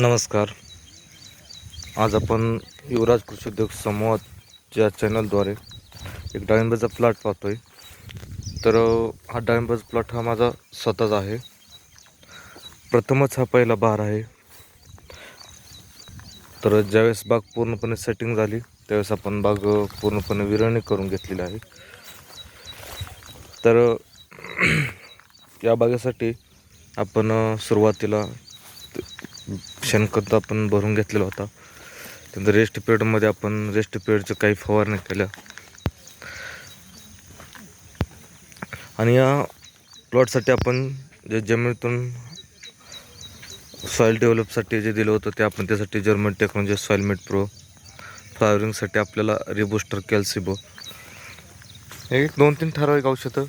नमस्कार. आज आपण युवराज कृषी उद्योग समूहाच्या चॅनलद्वारे एक डाळिंबाचा प्लॉट पाहतोय. तर हा डाळिंबाचा प्लॉट हा माझा स्वतःचा आहे. प्रथमच हा पहिला बहार आहे. तर ज्यावेळेस बाग पूर्णपणे सेटिंग झाली त्यावेळेस आपण बाग पूर्णपणे विरळणी करून घेतलेली आहे. तर या बागेसाठी आपण सुरुवातीला शेणखत आपण भरून घेतलेला होता. त्यानंतर रेस्ट पिरियडमध्ये आपण रेस्ट पिरियडच्या काही फवारण्या केल्या. आणि या प्लॉटसाठी आपण जे जमिनीतून सॉईल डेव्हलपसाठी जे दिलं होतं ते आपण त्यासाठी जर्मन टेक्नॉलॉजी सॉईलमेट प्रो फ्लावरिंगसाठी आपल्याला रिबुस्टर कॅल्सिबो हे एक दोन तीन ठराविक औषधं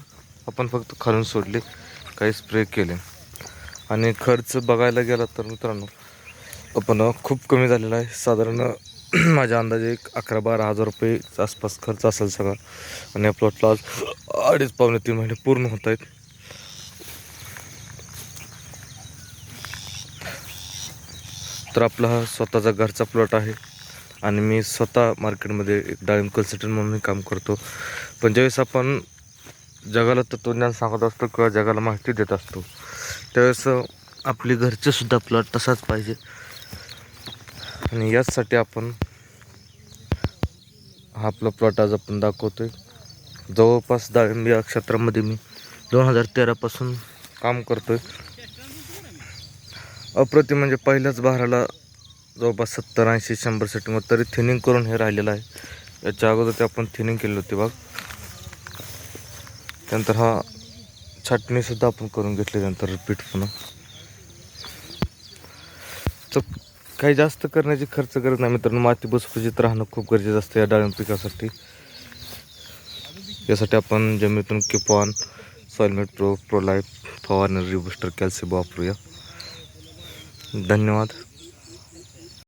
आपण फक्त खालून सोडले. काही स्प्रे केले. आणि खर्च बघायला गेला तर मित्रांनो पण खूप कमी झालेला आहे. साधारण माझ्या अंदाजे एक अकरा बारा हजार रुपये आसपास खर्च असेल सगळा. आणि या प्लॉटला आज अडीच पावणे तीन महिने पूर्ण होत आहेत. तर आपला हा स्वतःचा घरचा प्लॉट आहे. आणि मी स्वतः मार्केटमध्ये एक डाळिंब कन्सल्टंट म्हणून काम करतो. पण ज्यावेळेस आपण जगाला तत्वज्ञान सांगत असतो किंवा जगाला माहिती देत असतो त्यावेळेस आपली घरचेसुद्धा प्लॉट तसाच पाहिजे. आणि याचसाठी आपण हा आपला प्लॉट आज आपण दाखवतो आहे जवळपास डाळिंब या क्षेत्रामध्ये मी दोन हजार तेरापासून काम करतो आहे अप्रतिम म्हणजे पहिल्याच बहाराला जवळपास सत्तर ऐंशी शंभर सेटिंगवर तरी थिनिंग करून हे राहिलेलं आहे. याच्या अगोदर ते आपण थिनिंग केली होती बघ. त्यानंतर हा छाटणीसुद्धा आपण करून घेतली त्यानंतर रिपीट पुन्हा. काही जास्त करण्याची खर्च गरज नाही मित्रांनो. माती बसफुजीत राहणं खूप गरजेचं असतं या डाळिंब पिकासाठी. यासाठी आपण जमिनीतून किपॉन सॉइलमेट प्रो प्रोलाईट फवारणी रिबुस्टर कॅल्सियम वापरूया. धन्यवाद.